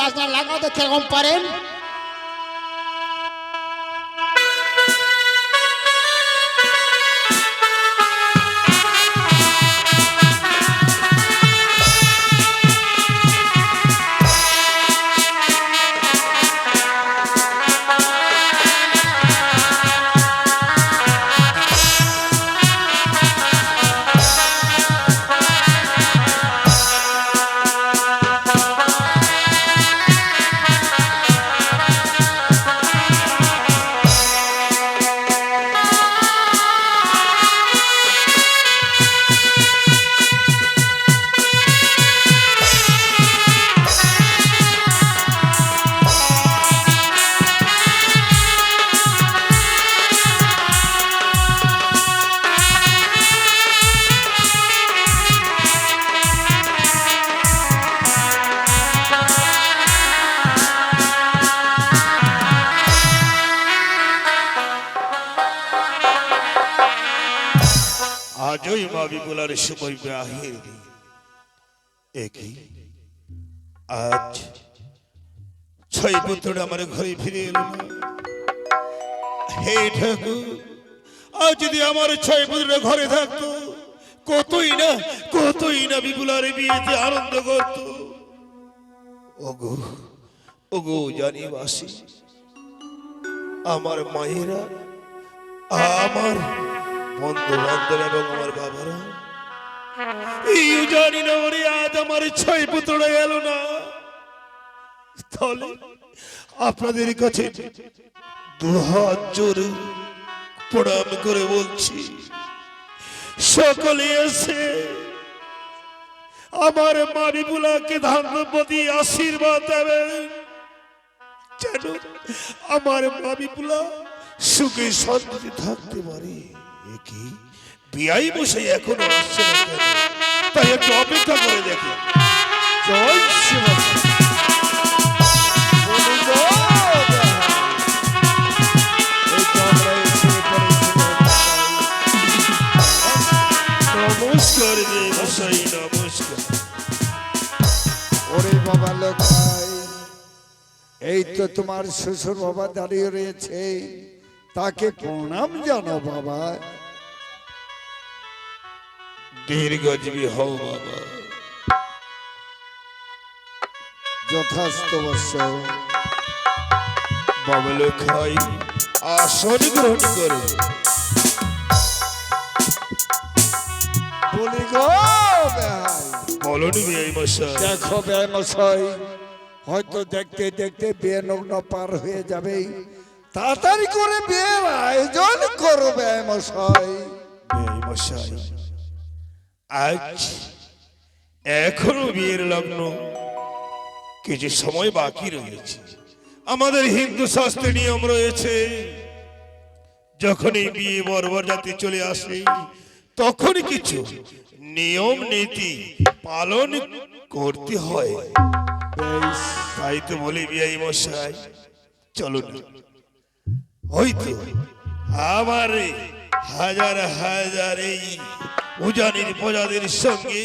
বাজনা লাগাতে কীরকম পারেন? শুভ বিবাহের দিন একই আজ ছয় পুত্র আমার ঘরে ফিরে এলো। হে ঠাকুর আজ যদি আমার ছয় পুত্র ঘরে থাকতো, কতই না কতই না বিপুলার বিয়েতে আনন্দ করত। ওগো ওগো জানি বাসি আমার মায়েরা, আমার বন্ধু বান্ধব এবং আমার বাবারা এই জানি না ওরে আজ আমার ছয় পুত্র গেল না। আপনাদের কাছে দুহাত জোরে প্রণাম করে বলছি, সকলে এসে আমার মারিবুলাকে ধান্যপতি আশীর্বাদ দেবেন। যেন আমার মামিপুলা সুখে শান্তিতে থাকতে পারে। কি? বিয়াই বসে এখনও আসছে তাই একটু অপেক্ষা করে দেখি। জয় বাবা এই তো তোমার শ্বশুর বাবা দাঁড়িয়ে রয়েছে। তাকে প্রণাম জানো বাবা। দীর্ঘজীবী হও বাবা। যথাস্ত বর্ষ বাবা লোকাই আসন গ্রহণ করো। বলি গো মশাই। দেখো বেমশাই হয়তো দেখতে দেখতে বিয়ে নগ্ন পার হয়ে যাবে। তাড়াতাড়ি করে বিয়ের আয়োজন করো বেমশাই বিয়াই মশাই আজ এখনও বিয়ের লগ্ন। কিছু সময় বাকি রয়েছে। আমাদের হিন্দু শাস্ত্রে নিয়ম রয়েছে, যখনই বিয়ে বর্বর জাতি চলে আসে, তখন কিছু নিয়ম নীতি পালন করতে হয়। তাই তো বলি বিয়াই মশাই, চলুন। হয়তো আমার হাজার হাজার এই উজানির প্রজাদের সঙ্গে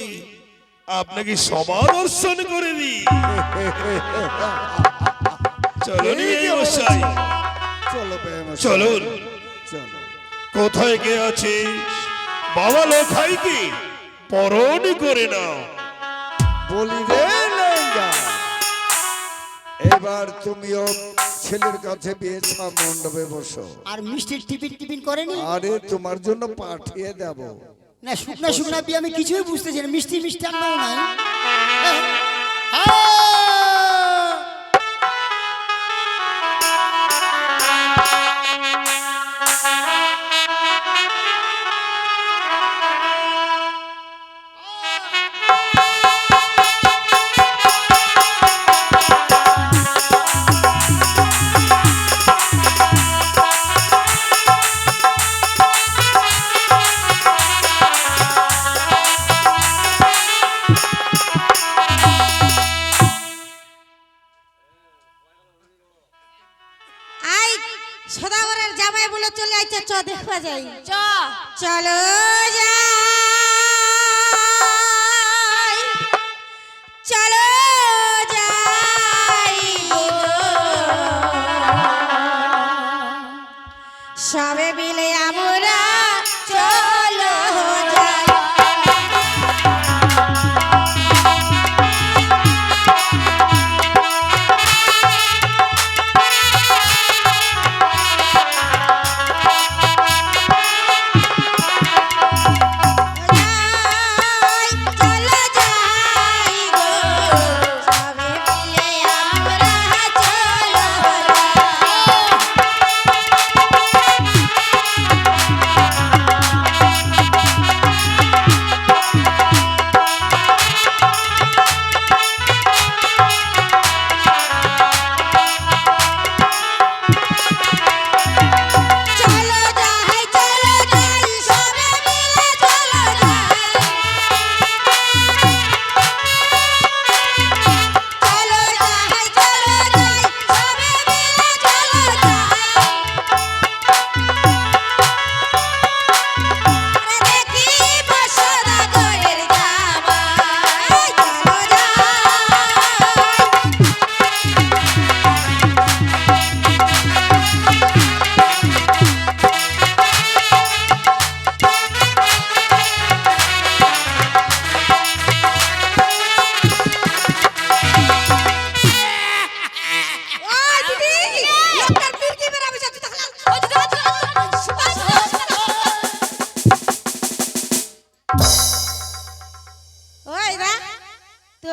আপনাকে সবার দর্শন করে দিই। চলুন চলুন কোথায় কে আছে? বাবা লোখাই কি পরণ করে নাও। বলি রে এবার তুমিও ছেলের কাছে বিয়ে মণ্ডপে বসো। আর মিষ্টির টিফিন টিফিন করেনি? আরে তোমার জন্য পাঠিয়ে দেব। না শুকনা শুকনা বিয়ে আমি কিছুই বুঝতেছি না। মিষ্টি মিষ্টি আন্নাও নাই।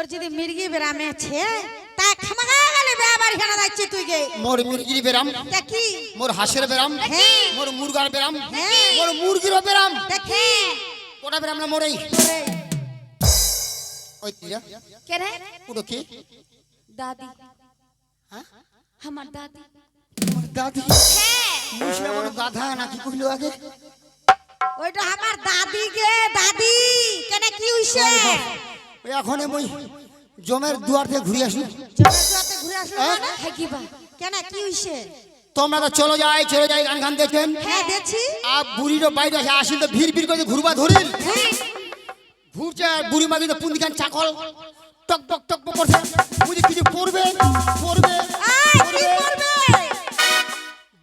তোর যদি মির্গি বেরামে আছে তা খামাগা গেলে বেয়া বাড়ি খানা যাচ্ছি তুই গে। মোর মুরগির বেরাম। দেখি মোর হাঁসের বেরাম। হ্যাঁ। মোর মুরগার বেরাম। হ্যাঁ। মোর মুরগিরও বেরাম। দেখি কোটা বেরাম না মোরেই। ওই তিরা কে রে? ওটা কি? দাদি। হ্যাঁ? আমার দাদি। মোর দাদি। মুসরা বড় গাধা নাকি কইলো আগে? ওইটা আমার দাদি গে দাদি। কেন কি হইছে? এখন মই জমের দুয়ার থেকে ঘুরে আসি। ঘুরে আসলো হ্যাঁ? মানে? হ্যাঁ কেন কি হইছে? তোমরা তো চলো যাই চলে যাই গান গান দেখেন। হ্যাঁ দেখছি। আর বুড়িরও বাইরে আসে আসিল তো ভিড় ভিড় করে ঘুরবা ধরিল ঘুরছে আর বুড়ি মাগি তো পুন্দিখান চাকল। টক টক টক করছে। বুঝি কিছু পড়বে? পড়বে করবে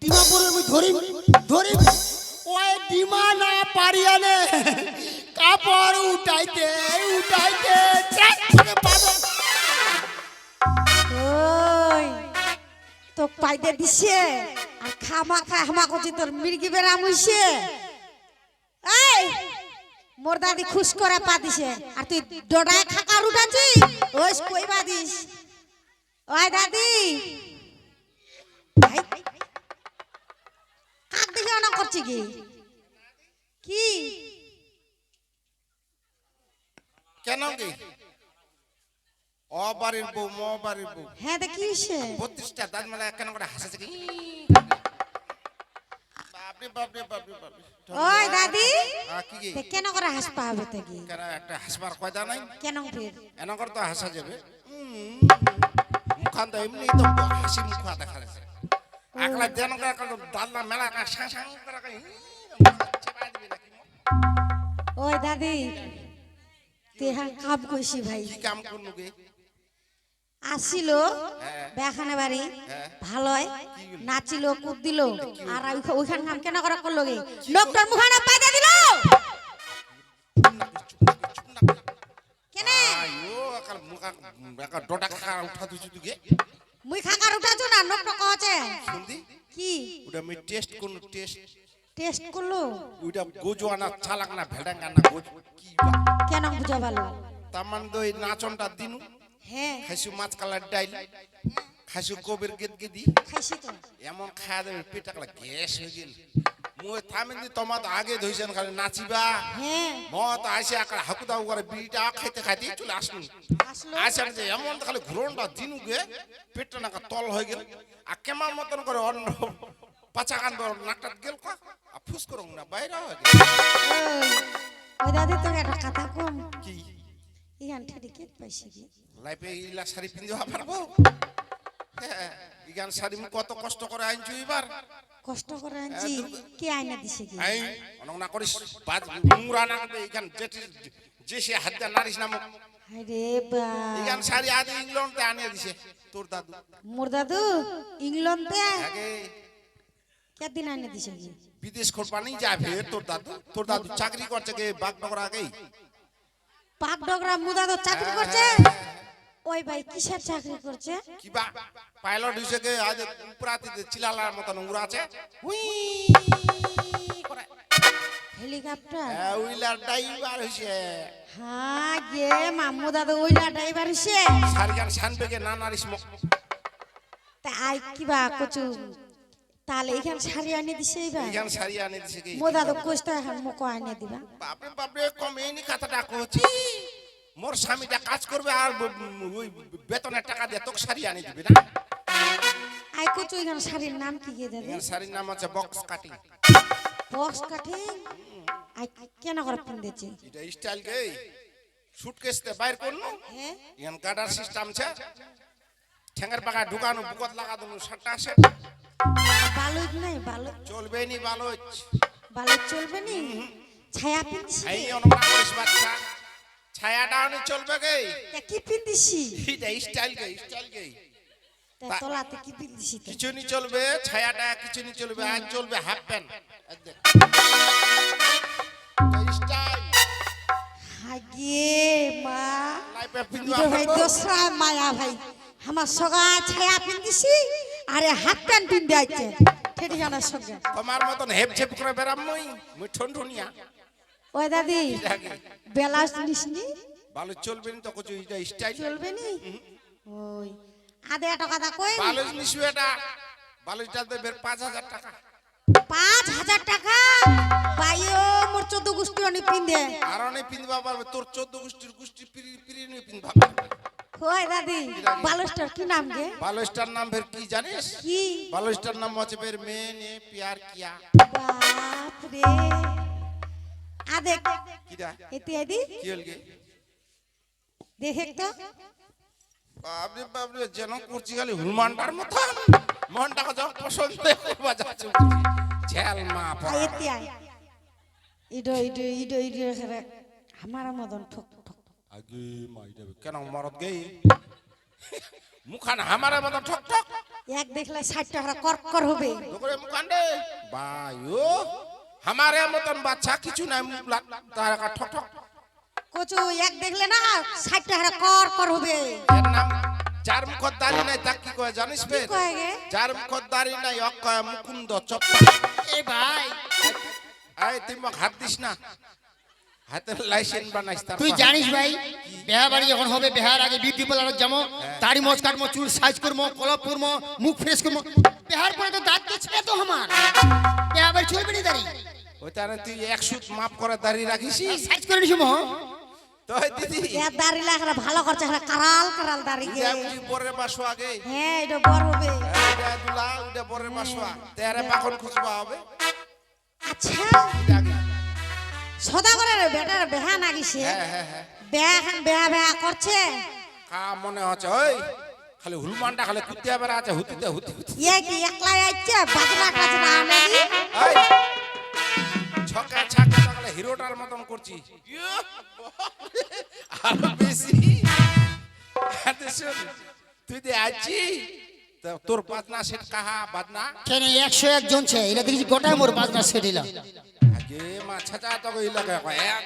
ডিমা পড়বে মুই ধরিম ধরিম। ওই ডিমা না পারিয়ানে কাপড় উঠাইতে উঠাইতে। ওই তো পাইতে দিছে, আর খামা খা হামা করছি তোর মির্গি বেরাম হইছে। এই, মোর দাদি খুশ করে পা দিছে, আর তুই ডডায় খাকার উঠাছি ওই, কই পা দিস? ওই দাদি। কাক দিকে অনা করছি কি? কি? কেন কি? অবাড়ির বউ মবাড়ির বউ। হ্যাঁ দেখ কি হইছে? বত্রিশটা দাঁত মেলা কেন করে হাসেছে কি? বাপরে বাপরে বাপরে বাপরে। ওই দাদি কি কি তে কেন করে হাস পাবে তে কি? কেন একটা হাসবার কয়দা নাই? কেন ফের? এন করে তো হাসা যাবে। মুখান তো এমনি তো হাসি মুখা দেখা যাচ্ছে। আকলা যেন করে একলা মেলা সাং সাং করে নাকি? ওই দাদি তুই হ্যাঁ কাম কইছি ভাই। কি কাম করলু গে? আসিল বেখানে বাড়ি। ভালোই নাচিল কুদ দিল। আর ওইখান কাম কেন করা করল গে? ডক্টর মুখানা পাইতে দিল! কেনে? আয়ো একাল মুখা একাল ডটা উঠা দিছু মুই খাকার উঠাছো না ডক্টর কহছে শুনদি কি? ওটা আমি টেস্ট করলু টেস্ট টেস্ট করল? ওইটা গোজোয়ানা চালাক না ভেড়াঙ্গা না গোজ কি কেন বুঝা ভালো? তামান তো এই নাচনটা দিনু। হ্যাঁ। খাইছু মাছ কালার ডাইল খাইছু কবির গেদ গেদি। খাইছি তো। এমন খাওয়া দেবে পেটা কালা গ্যাস হয়ে গেল। মুই থামিন দি তোমার আগে ধইছেন খালি নাচিবা। হ্যাঁ। মত আসে আকার হাকুদাউ করে বিড়িটা খাইতে খাইতে চলে আসলু আসলো। আসেন যে এমন খালি ঘুরনটা দিনু গে পেটটা নাকা তল হয়ে গেল। আর কেমন মতন করে অন্য পাচা কান নাকটা গেল কা ফুস করুন না বাইরে হয়ে গেল ওই, দাদি তোকে একটা কথা কম। কি? ইহান ঠেটি কেট পাইছি কি? লাইফে ইলা শাড়ি পিন্ধে পারব হ্যাঁ, ইগান শাড়ি মু কত কষ্ট করে আনছু এবার। কষ্ট করে আনছি কে আইনা দিছে কি? আই অনক না করিস বাদ মুরা না ইগান যেটি যে সে হাত দা নারিস না মুখ আরে বা ইগান শাড়ি আদি ইংল্যান্ডে আনিয়ে দিছে তোর দাদু। মোর দাদু ইংল্যান্ডে আগে। কেদিন আইনা দিছে কি? বিদেশ করবানি যাবে তোর দাদু তোর দাদু চাকরি করছে গে বাগনগর আগেই। পাক ডগরা মু দাদু চাকরি করছে? ওই ভাই কিসের চাকরি করছে? কিবা পাইলট হইছে গে আজ উপরাতে চিলালার মতন উড়া আছে। হুই! করে হেলিকপ্টার? হ্যাঁ, উইলার ড্রাইভার হইছে। হ্যাঁ গে মামু দাদু ওইলা ড্রাইভার হইছে। সারিগান সানবেগে না নারিস মুখ তা আই কিবা কচু তাহলে এইখান শাড়ি আনি দিছে এইবার। ইগান শাড়ি আনি দিছে গে মো দাদু কইতে এখন মুখ আনি দিবা। বাপরে বাপরে কমেনি কথাটা কইছি মোর স্বামীটা কাজ করবে আর ওই বেতনের টাকা দিয়ে তোকে শাড়ি আনি দিবি না? আই কচু এইখান শাড়ির নাম কি গে দাদু এখানে শাড়ির নাম আছে বক্স কাটিং। বক্স কাঠি আই কেন করে পিন্দেছে এটা স্টাইল গে সুটকেসতে বাইর করল হ্যাঁ? এখান গার্ডার সিস্টেম আছে ঠ্যাঙ্গার পাকা ঢুকানো বুকত লাগা সাতটা আছে। বালুক নাই বালুক চলবে নি ভালো বালুক চলবে নি ছায়া পিন্দিছি এই অনুমান করিস বাচ্চা। ছায়াটা অনেক চলবে গে তা কি পিন্দিছি এটা স্টাইল গে স্টাইল গে তা তোলাতে কি পিন্দিছি তো? কিছু নি চলবে ছায়াটা কিছু নি চলবে আজ চলবে হাফ প্যান্ট। স্টাইল। হাগে মা। ভাই দোসরা মায়া ভাই আমার সগা ছায়া পিন্দিছি আরে হাফ প্যান্ট পিন্দে আইছে। ঠেটিখানার সঙ্গে। তোমার মতন হেপ ঝেপ করে বেড়াম মই মুই ঠন ঠনিয়া ওই দাদি বেলাস নিসনি ভালো চলবে না তো কিছু এটা স্টাইল চলবে নি? ওই আধে টাকা দা কই ভালো জিনিস এটা ভালো এটা দেবে পাঁচ হাজার টাকা। পাঁচ হাজার টাকা? বাইও মোর চোদ্দ গোষ্ঠী অনেক পিন্ধে আর অনেক পিনবা পারবে তোর চোদ্দ গোষ্ঠীর গোষ্ঠী পিরি পিরি নিয়ে পিনবা। ওই দাদি? বালুস্টার কি নাম গে? ভালো স্টার নাম ফের কি জানিস? কি? ভালো স্টার নাম হচ্ছে ফের মেনে প্যার কিয়া। বাপ রে আধে কিরা এতে আদি? কি হল গে? দেখে তো বাপরে বাপরে যেন করছি খালি হনুমানটার মতো মনটাকে যখন পছন্দ করবা যাচ্ছে ঝেল মা আই এতে আই ইডো ইডো ইডো ইডো আমার মদন ঠক। কেন মরদ গই? মুখান হামারে মতো ঠক ঠক। এক দেখলে ষাট টাকা কর কর হবে মুখান দে। বায়ো হামারে মতন বাচ্চা কিছু নাই মুখ তার ঠক ঠক। কচু এক দেখলে না ষাট টাকা কর কর হবে। এর নাম যার মুখত দাড়ি নাই তাক কি কয় জানিস বে যার মুখত দাড়ি নাই অক কয় মুকুন্দ চপ এ ভাই। আই তুই মোক হাত দিস না। হাতের লাইসেন্স বানাইস তুই জানিস ভাই বেহা বাড়ি যখন হবে বেহার আগে বিউটি পার্লার যাব দাড়ি মোজ কাটবো চুল সাইজ করব কলপ করব মুখ ফ্রেশ করব। বেহার পরে তো দাঁত দিচ্ছে তো আমার। বেহা বাড়ি চলবে না দাড়ি? তুই এক সুত মাপ করে দাড়ি রাখিস সাইজ করে নিছি মো তো দিদি। দাড়ি লাগলে ভালো করছে কারাল কারাল দাড়ি। গে বুঝি পরের বাসো আগে। হ্যাঁ এটা বড় হবে। এইটা দুলা ওইটা পরের বাসো তেরে পাখন খুঁজবা হবে। আচ্ছা। এটা আগে। সদা করে রে বেটার বেহা নাগিছে। হ্যাঁ হ্যাঁ হ্যাঁ। বেহা খান বেহা বেহা করছে। কা মনে হচ্ছে ওই খালি হুলমানটা খালি কুত্তিয়া বেড়া আছে হুতিতে হুতি হুতি। ইয়ে কি একলাই আইছে বাজনা কাজনা আনে দি এই ছকা ছাকা তাহলে হিরোটার মতন করছি। আরও বেশি। আরে শোন, তুই দে আছি তা তোর বাজনা সেট কাহা বাজনা? কেন একশো একজন ছে এটা দেখছি গোটায় মোর বাজনা সেটিলা আগে মা ছাচা তো কই লাগে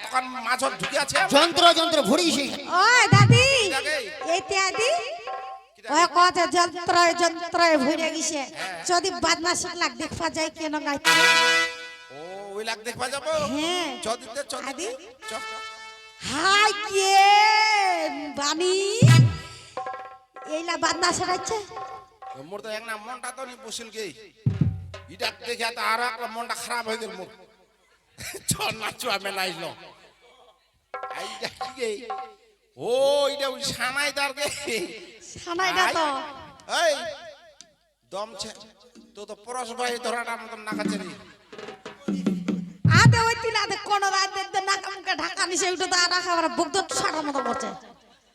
তখন মাছর ঢুকে আছে যন্ত্র যন্ত্র ভরি দাদি লাগে? এইতে আদি ওই কথা যন্ত্র যন্ত্র ভরে গেছে। যদি বাজনা শিখলাক দেখবা যায় কেন গাইতে ও ওই লাগ দেখবা যাব? হ্যাঁ। চদিতে চদিতে আদি? চ চ। হাই কে বানি। এইলা বাজনা শিখাচ্ছে মোর তো এক না মনটা তো নি বসিল গে। ইটা দেখে তো আর একটা মনটা খারাপ হয়ে গেল মোর। চ নাচু আমি নাইল আইটা কি গে ও ইটা ওই সানাই দার গে সানাইটা তো এই দম ছে তো তো পরশ ভাই ধরাটা মতন নাকাছে রে আদে ওই তিন আদে কোন রাতে নাকামকে ঢাকা নিছে উঠে তো আড়া খাবার বুক তো সারার মতো করছে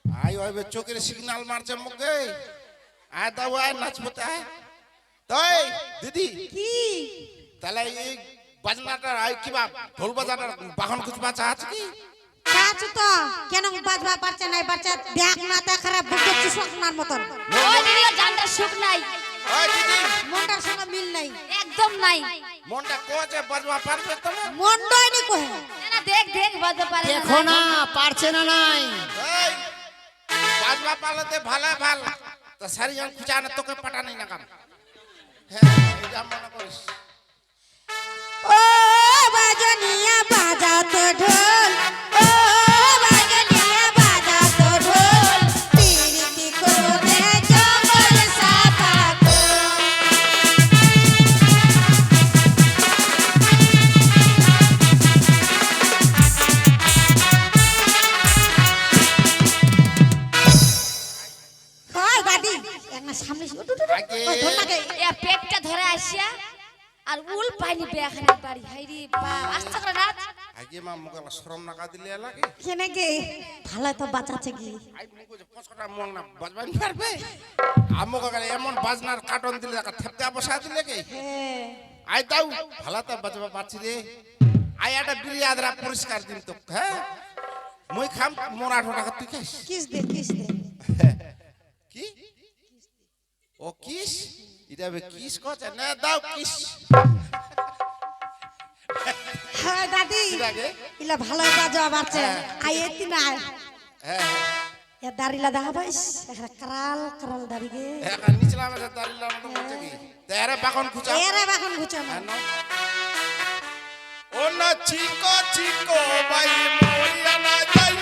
আই ওই চোখের সিগন্যাল মারছে মুখে আয় দাও আয় তাই তাই দিদি কি তাহলে এই বাজনাটা কিবা ঢোল বাজানোর বাহন বাঁচা আছে কি? কাজ তো। কেন বাজবা পারছে নাই দেখ না দেখারে বুক তো চুষকনার মতন। ওই দিদি জানটা সুখ নাই। ওই দিদি। মনটার সঙ্গে মিল নাই। একদম নাই। মনটা কোচে বাজবা পারবে তো মনটাই নি কহে। না দেখ দেখ বাজতে পারে দেখো না পারছে না নাই। এই বাজবা পালাতে ভালো ভালো। তা সারি জন খুঁজা না তোকে পাটা নেই না কাম হ্যাঁ এটা মনে করিস। ও বাজনিয়া না বাজবাই পারবে? আমকে গেলে এমন বাজনার কাটন দিলে একটা থেপকা বসা দিলে কি? হ্যাঁ। আই দাও ভালো তো বাজবা পারছি রে। আই একটা বিড়ি আদরা পরিষ্কার দিন তো হ্যাঁ? মই খাম মোর আঠো টাকা তুই খাইস কিস দে কিস দে। কি? ও কিস? এটা বে কিস কছে না দাও কিস। হ্যাঁ দাদি। ইলা ভালো বাজা বাড়ছে আই এতি না হ্যাঁ। এ দাড়িলা দেখা পাইস এখানে কারাল কারাল দাড়ি গে এখন নিচলা মাঝে দাঁড়িলাম মতো বলছে কি তেরে বাখন খুঁজা তেরে বাখন ঘুচে মানে ও না চিকো চিকো বাই মরিয়া না যাই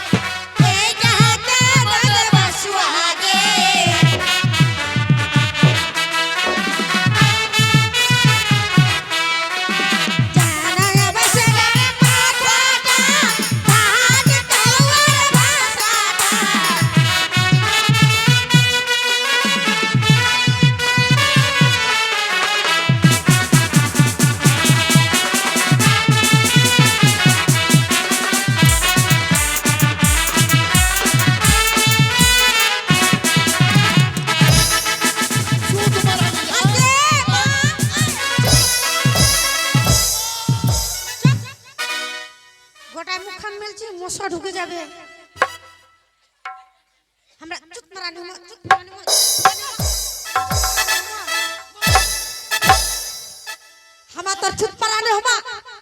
তোর চুপ মারানি হমা।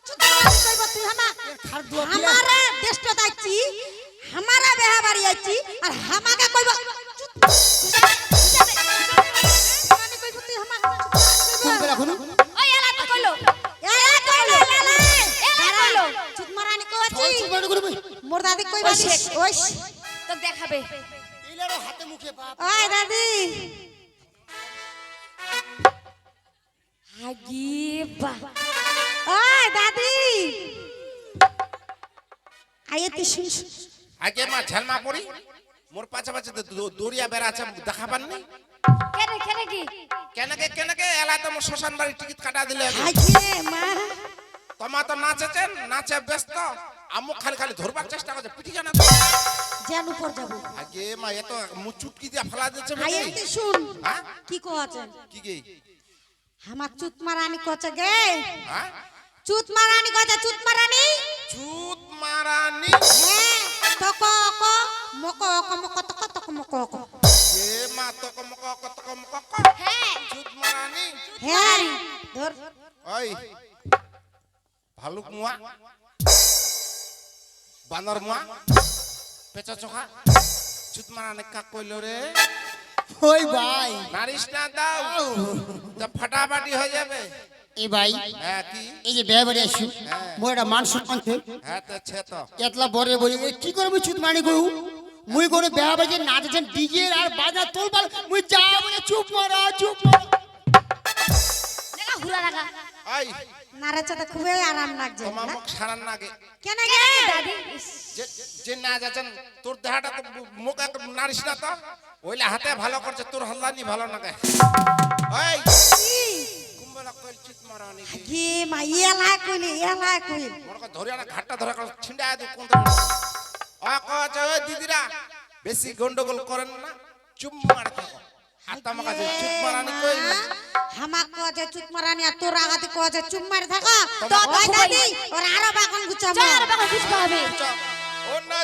চুপ মারানি তুই হামা আমারে দেশটা দাইছি আমারা বেহা বাড়ি আইছি আর হামাকে কইব চুপ মারানি কইব। তুই হামা। ফোন করে রাখুন ওই এলা তো কইলো। এ এ কইলো এলা কইলো চুপ মারানি কইছি মোর দাদি কইবা ওই তো দেখাবে। এইলারও হাতে মুখে বাপ। ওই দাদি। হাগি বা ওই দাদি আইয়ে তুই শুন। আগে মা ঝালমা পড়ি মোর পাছে পাছে দৌড়িয়া বেড়াচ্ছে দেখাবার নেই। কেনে কেনে কি? কেনকে কেনকে এলা তো মোর শ্মশান বাড়ি টিকিট কাটা দিলে আইয়ে মা। তোমা তো নাচেছেন নাচে ব্যস্ত আমু খালি খালি ধরবার চেষ্টা করছে পিঠি জানা যেন উপর যাব। আগে মা এত মু চুটকি দিয়া ফেলা দিচ্ছে? তুই শুন। হ্যাঁ? কি কছে কি গে? আমার চুত মারানি কছে গে। হ্যাঁ? চুত মারানি কছে চুত মারানি? চুত মারানি? হ্যাঁ তক অক মক অক মক তক তক মক অক এ মা তক মক তক মক হ্যাঁ। চুত মারানি? হ্যাঁ ধর। ওই। ভালুক মুয়া। বানর মুয়া। পেঁচা চোখা। চুত মারানি কাক কইল রে? ওই ভাই। নারিশ না দাও তো ফাটাফাটি হয়ে যাবে। এই ভাই হ্যাঁ কি? এই যে বিয়ে বাড়ি আসছি মোর একটা মান সম্মান থে হ্যাঁ তো ছে তো। এতলা বরে বলি কি করবি চুত মানি গো মুই কোনো বিয়া বাড়ি নাচেছেন ডিজে আর বাজা তোলপাল মুই যা বলে চুপ মারা চুপ মারা। হুরা লাগা। ওই নারে চাতে খুবই আরাম লাগছে তোমার না? মুখ সারান নাগে কেন গে দাদি? যে যে না যাচ্ছেন তোর দেহাটা তো মুখ এক নারিস না তো। ওইলে হাতে ভালো করছে তোর হল্লানি ভালো নাগে ওই কুম্বলা কইল চিত মারানি কি কি মা এলা কইলি এলা কইলি। মনে কর ধরে না ঘাটটা ধরে কর ছিন্ডা দে কোন ও কচ ওই দিদিরা বেশি গন্ডগোল করেন না চুপ মার থাকো। তোমার কাছে চুপ মারানি কই হামা কজে চুপ মারানি আর তোর আগাতে কজে চুপ মারি থাকো তো দাদি ওর আরও বাকন গুছাবো। বুঝতে হবে ও না